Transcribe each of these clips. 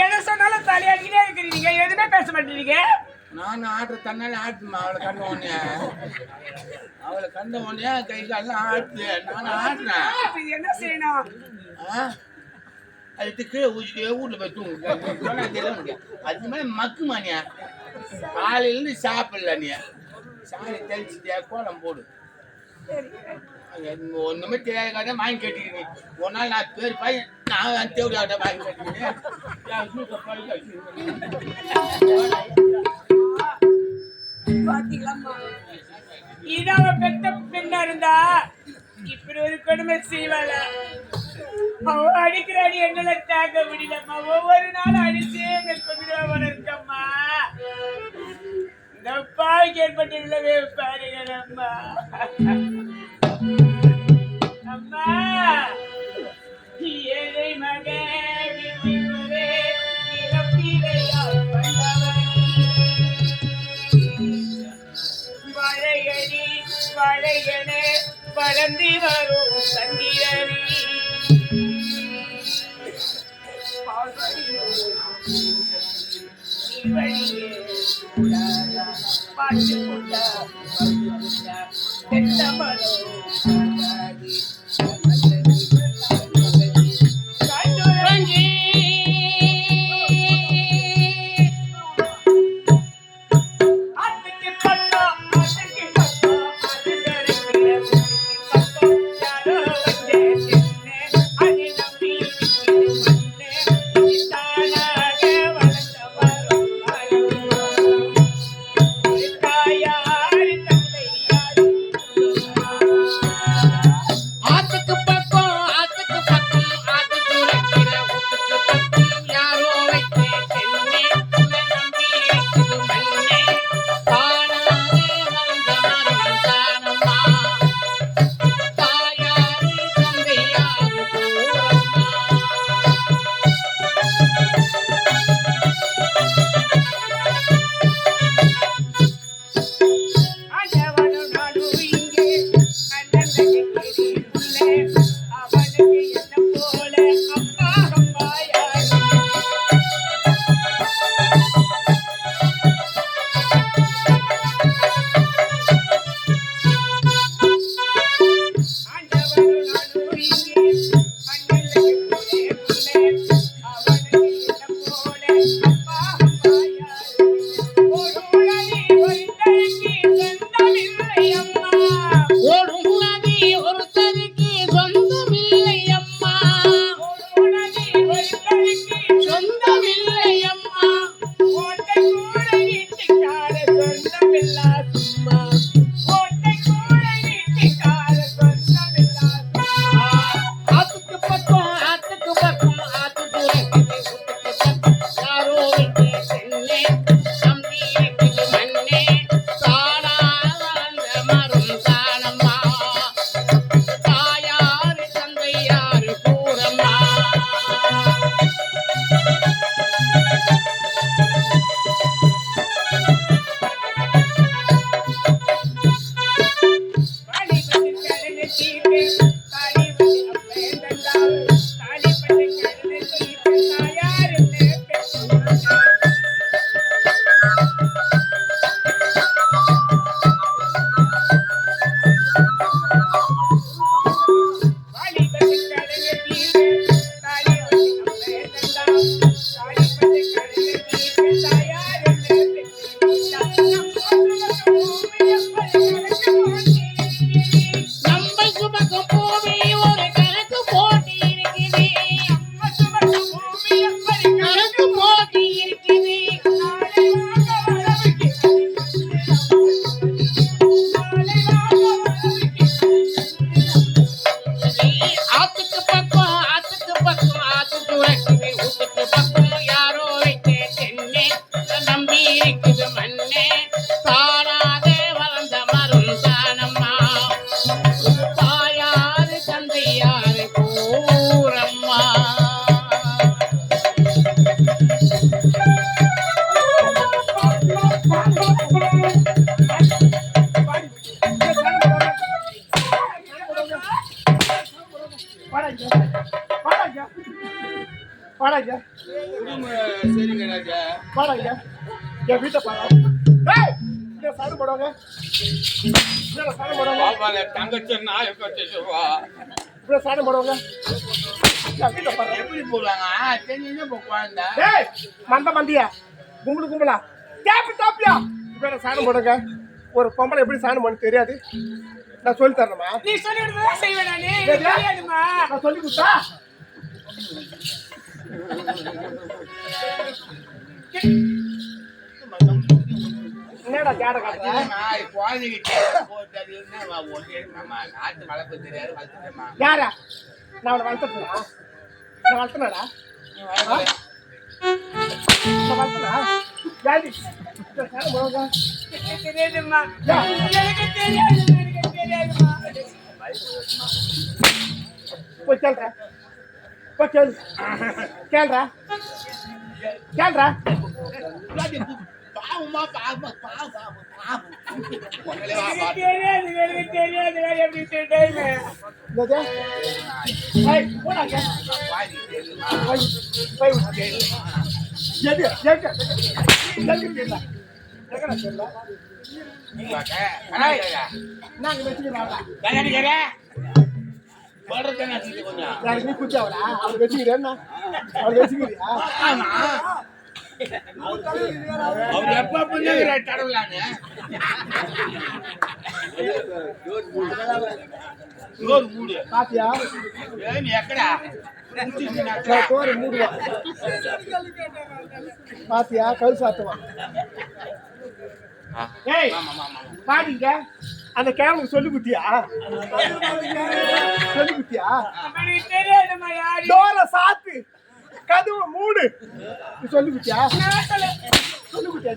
எதை சொன்னாலும் தலையாடிக்கிட்டே இருக்கிறீங்க. எதுவுமே பேச மாட்டேங்கிறீங்க நான் ஆடுற தன்னால ஆட்டுமா? அவளை கண்ட உடனே. அவளை கண்ட உடனே கை காலெல்லாம் ஆட்டு நான் ஆடுறேன் இது என்ன செய்யணும்? அதுக்கு கீழே ஊற்றிட்டே வீட்டில் போய் தூங்கு தெரியல உனக்கு அது மாதிரி மக்கு மானியா காலையிலேருந்து சாப்பிடல நீ. சாணி தெளிச்சுட்டியா? கோலம் போடு. ஒன்றுமே ஒண்ணுமே தெரியாத கதை வாங்கி கேட்டுக்கிறேன் ஒரு நாள் நான் பேர் பையன் நான் தேவையா வாங்கி கேட்டுக்கிறேன். இதான் பெத்த பெண்ணா இருந்தா? இப்படி ஒரு கொடுமை செய்வாள? அவ அடிக்கிற அடி என்னால தாக்க முடியலம்மா. ஒவ்வொரு நாளும் அடிச்சு எங்கள் கொண்டு இருக்கம்மா. இந்த பாவிக்கு ஏற்பட்டு இல்லவே அம்மா அம்மா. ஏழை மகன் வீட்டிலே இறப்பிலையால் வளர்ந்து வரும் சந்திரனி பாட்டு என் வீட்டை பாரு சாடு போடுவாங்க சாடு போடுவாங்க தங்கச்சி சாடு போடுவாங்க என் வீட்டை பாரு எப்படி போடுவாங்க மந்த மந்தியா. கும்பலு கும்பலா. கேப்பு தாப்பியா இப்ப சாணம் போடுங்க ஒரு பொம்பளை எப்படி சாணம் பண்ண தெரியாது. நான் சொல்லி தரணுமா? நீ சொல்லிடுறதா செய்வேன் நானு? சொல்லி கொடுத்தா? என்னடா கேட காட்டுற? நான் குழந்தைக்கு தேவை போட்டு அது என்ன ஒன்று நம்ம நாட்டு வளர்ப்பு தெரியாது வளர்த்துட்டேம்மா யாரா? நான் அவனை வளர்த்துனா நான் வளர்த்தனாடா வளர்த்தனா யாரி? எனக்கு. எனக்கு போய் போய் கேள்றா கேள்றா. பாவமா பாவமா பாவம் பாவம் எனக்கு நீ குச்சாவடா அவர் வச்சுக்கிறேன்னா அவர் வச்சுக்கிறியா ஆமா. அவர் எப்ப டோர் மூடு பாத்தியா ஏய், எக்கடா பாத்தியா கல் சாத்துவான் ஏய் பாடிங்க அந்த கேமனுக்கு சொல்லி குத்தியா சொல்லி யாரு டோர சாத்து கதவு மூடு. சொல்லி குத்தியா நான் சொல்ல சொல்லி குத்தியா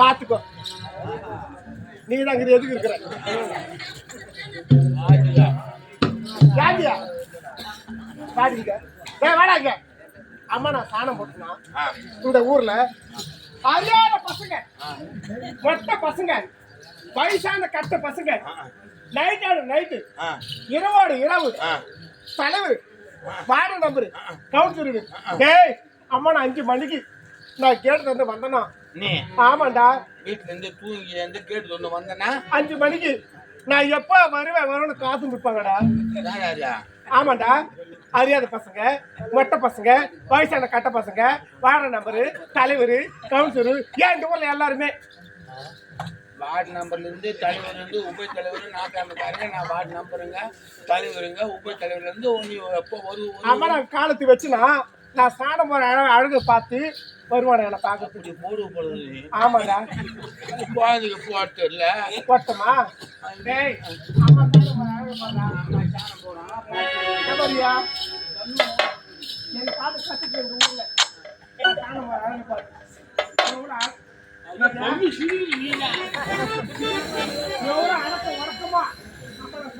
அப்படியே நீ தான் எதுக்கு இருக்கிற. யாரியா பாடிங்க ஏய் வாடாங்க அம்மா நான் சாணம் போட்டுனா இந்த ஊர்ல அறியாத பசங்க. மொட்டை பசங்க. வயசான கட்ட பசங்க. நைட்டாடு நைட்டு ஆ, இரவோடு இரவு. தலைவர். Ward number. கவுன்சிலரு டேய் அம்மா நான் அஞ்சு மணிக்கு நான் கேட்டு வந்து வந்தேனா? நீ? ஆமாண்டா. வீட்டுல இருந்து தூங்கி இருந்து கேட்டு ஒண்ணு வந்தனா? அஞ்சு மணிக்கு நான் எப்போ வருவேன் வருவேன்னு காசு ராஜா ஆமாண்டா. அறியாத பசங்க மொட்டை பசங்க வயசான கட்ட பசங்க வார்டு நம்பரு தலைவர் கவுன்சிலரு ஏன் இந்த ஊர்ல எல்லாருமே? வார்டு நம்பர்ல இருந்து தலைவர் இருந்து உப தலைவர் நாட்டாமக்காரங்க நான் வார்டு நம்பருங்க தலைவருங்க உப தலைவர்ல இருந்து நீ எப்போ வரு அம்மா நான் காலத்து வச்சுனா நான் சாணம் போற அழகு அழகு பார்த்து வருவானே என்னை பார்க்கறதுக்கு. போடு பொழுது ஆமாடா. குழந்தைக்கு போட்டு இல்ல. போட்டமா? டேய் அம்மா போற அழகு எவரியா என் பாட்டு கத்துக்கு இந்த ஊர்ல. போற அழகு உறக்கமா போற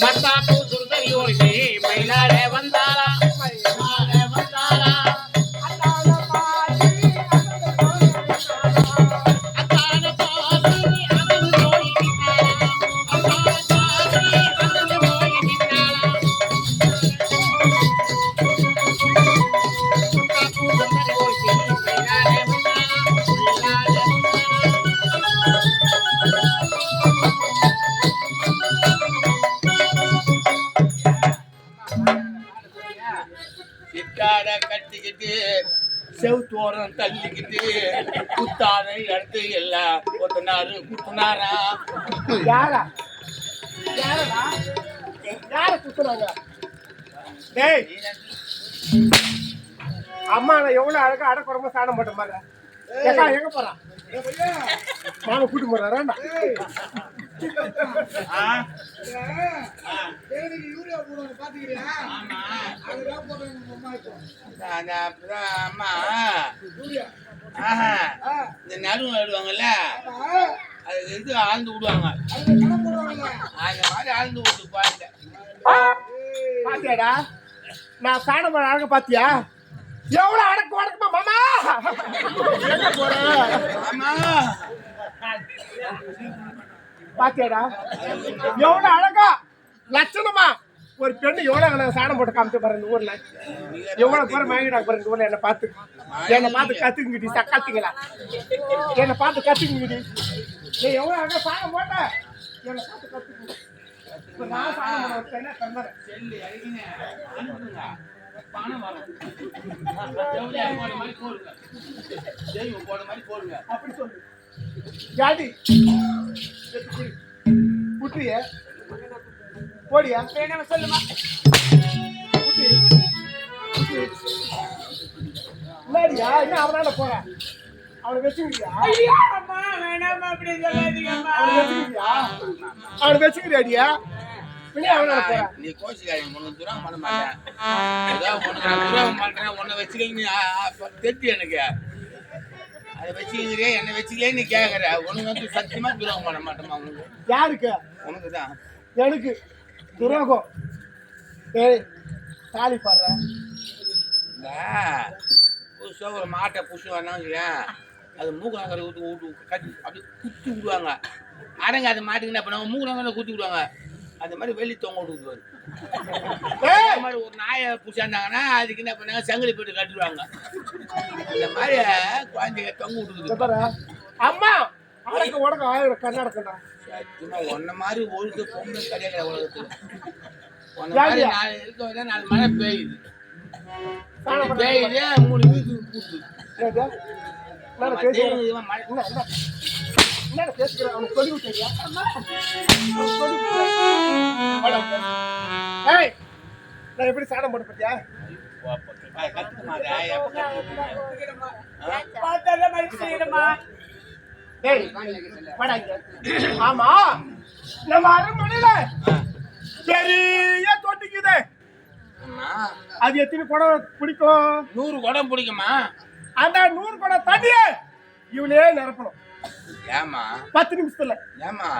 Mata கட்டிக்கிட்டு செவுத்தோரம் தள்ளிக்கிட்டு குத்தாரு இடத்து எல்லாம் கொத்தனாரு குத்துனாரா? யாரா? யாரா? யார குத்துறாங்க டேய் அம்மா நான் எவ்வளவு அழகா அடக்குறமா சாணம் போட்ட மாதிரி. எங்க போறான்? மாமா கூட்டி போறேன் யூரியா போடுவாங்க பாத்துக்கிறியா அதுதான் போடுறாங்க அம்மா. இப்போ அப்புறம் அம்மா இந்த நடுவு நடுவாங்கல்ல. அது இது ஆழ்ந்து விடுவாங்க. அந்த மாதிரி ஆழ்ந்து விட்டு பாருங்க. பாத்தியாடா? நான் சாணம் அழக பாத்தியா? எவ்வளவு அடக்கு வடக்குமா மாமா? எங்க போற ஆமா பாத்தியாடா? எவ்வளவு அழகா? லட்சணமா. ஒரு பெண்ணு எவ்வளவு அழகா சாணம் போட்டு காமிச்சு பாரு இந்த ஊர்ல. எவ்வளவு பேர் மயங்கிடாங்க பாரு இந்த ஊர்ல. என்ன பார்த்து. என்ன பார்த்து கத்துக்குங்கடி சக்காத்துங்களா என்ன பார்த்து கத்துக்குங்கடி. நீ எவ்வளவு அழகா சாணம் போட்ட? என்ன பார்த்து கத்துக்குங்க. நான் சாணம் போட வச்சேன்னா தந்துறேன் போடுங்க அப்படி சொல்லு. ஜாதி புட்டிய போடியா? வேணாம் சொல்லுமா புட்டி இல்லடியா? என்ன அவனால அவனை வச்சுக்கிறியா? அம்மா அப்படி அவனை வச்சுக்கிறியாடியா நீ கோச்சிக்காதீங்க. உனக்கு துரோகம் பண்ண மாட்டேன். ஏதாவது உனக்கு பண்றேன் எனக்கு. அதை வச்சுக்கிறே என்னை வச்சுக்கலே நீ கேட்கற உனக்கு வந்து சத்தியமா துரோகம் பண்ண மாட்டேமா உனக்கு? யாருக்கு? உனக்கு தான் எனக்கு. துரோகம். ஏய் தாலி பாடுற. புதுசாக ஒரு மாட்டை புஷு வந்தாங்க அது மூக்கணாங்கரை ஊற்றி ஊட்டு கட்டி அப்படியே குத்தி விடுவாங்க. அடங்க அது மாட்டுக்கு என்ன பண்ணுவாங்க? மூக்கணாங்கரை குத்தி விடுவாங்க. அந்த மாதிரி வெளி தொங்க விட்டுக்குவாரு. மாதிரி ஒரு நாயை பிடிச்சாந்தாங்கன்னா அதுக்கு என்ன பண்ணாங்க? சங்கிலி போட்டு கட்டிடுவாங்க. இந்த மாதிரி குழந்தைங்க தொங்க பாரு. அம்மா! அடக்க உடக்க ஆயிரம் கண்ணாடக்கண்டா சும்மா உன்ன மாதிரி ஒழுக்க பொம்பளை கிடையாது உலகத்துல. மாதிரி? நாலு இருக்க வரைக்கும் நாலு மழை பெய்யுது. பண்ண பெய்யுது மூணு வீட்டுக்கு? இவன் மழை என்ன என்ன என்னடா பேசுகிற அவனுக்கு சொல்லி விட்டியா? ஏய் நான் எப்படி சாணம் போட்டு பத்தியா கத்துக்குமா அதை? எப்ப கத்துக்குமா? பார்த்தா மாதிரி செய்யணுமா ஏய் வாடா இங்க. ஆமா நம்ம அரண்மனையில பெரிய தொட்டிக்குது அது எத்தனை குடம் பிடிக்கும் நூறு குடம் பிடிக்குமா அந்த நூறு குடம் தண்ணியே இவளே நிரப்பணும் ஏமா பத்து நிமிஷத்துல. ஏமா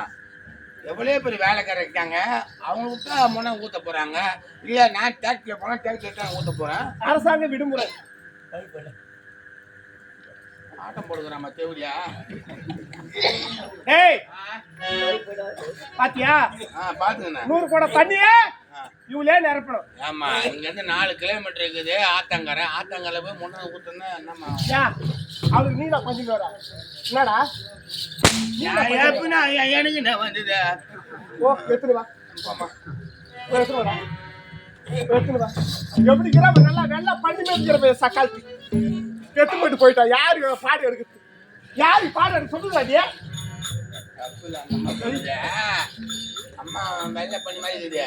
எவ்வளோ பெரிய வேலைக்காரர் இருக்காங்க? அவங்க விட்டா முனை ஊத்த போறாங்க. இல்ல நான் டேக்ஸில் போனா டேக்ஸில் தான் ஊத்த போறேன். அரசாங்க விடுமுறை. ஆட்டம் போடுகிறாமா தேவடியா? ஏய்! பாத்தியா? ஆ பாத்துங்கண்ணா நூறு குடம் தண்ணியே. இவளே நிரப்பணும். ஆமா இங்க இருந்து நாலு கிலோமீட்டர் இருக்குது ஆத்தங்கரை. ஆத்தங்கரை போய் முன்ன ஊத்துனா என்னம்மா? ஏன் அவளுக்கு நீ தான் கொஞ்சம் வர. என்னடா எனக்கு என்ன வந்தது? ஓ எடுத்துட்டு வா. எடுத்துட்டு வாடா. எடுத்துட்டு வா. எப்படி கிராம நல்லா நல்லா பண்ணி மேய்க்கிற சக்கால்த்தி கெத்து போயிட்டு போயிட்டா. யாரு பாடு எடுக்குது யாரு பாடு எடுக்க சொல்லுதா நீ. தப்பு அம்மா வெள்ளை பண்ணி மாதிரி இருக்குது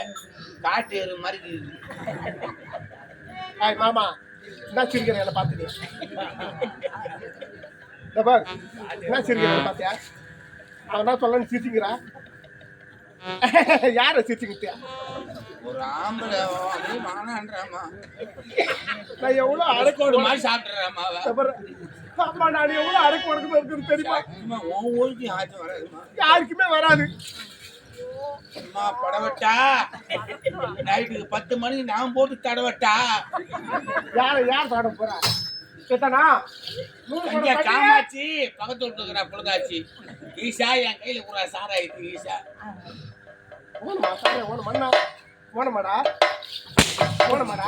காட்டு எரு மாதிரி இருக்குது ஆய் மாமா என்ன சிரிக்கிறேன் என்ன பார்த்துட்டு என்ன சிரிக்கிறேன் பார்த்தியா அவன் என்ன சொல்லன்னு சிரிச்சிங்கிறா யார சிரிச்சுக்கிட்டியா? ஒரு ஆம்பளை வானான்றாமா நான் எவ்வளோ அரைக்கோடு மாதிரி சாப்பிட்றாமா அவ இந்த பாரு. அம்மா நான் எவ்வளோ அடக்கு உடக்கு இருக்குது தெரியுமா? உன் ஊருக்கு வராதுமா. யாருக்குமே வராது. அம்மா படவட்டா. நைட்டுக்கு பத்து மணிக்கு நான் போட்டு தடவட்டா? யார யார் பாட போறா? எத்தனா இங்க. காமாட்சி பக்கத்து வீட்டுல இருக்கிற புலகாச்சி ஈஷா என் கையில கூட சாராயிருக்கு ஈஷா. ஓனமா சாரே ஓனமாடா ஓனமாடா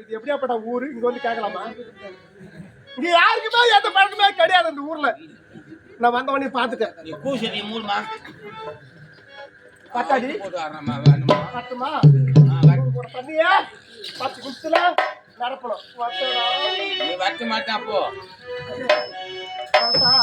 இது எப்படியாப்பட்ட ஊரு? இங்க வந்து கேட்கலாமா? இங்க யாருக்குமே எந்த பழக்கமே கிடையாது இந்த ஊர்ல. நான் வந்தவனே பார்த்துட்டேன். நீ பூசடி மூணுமா பத்தாடி போட்டு வர்றமா வேணுமா பத்துமா பத்து நிமிஷத்துல வத்தடா. நீ வரட்ட மாட்டான் அப்போ வரட்டா?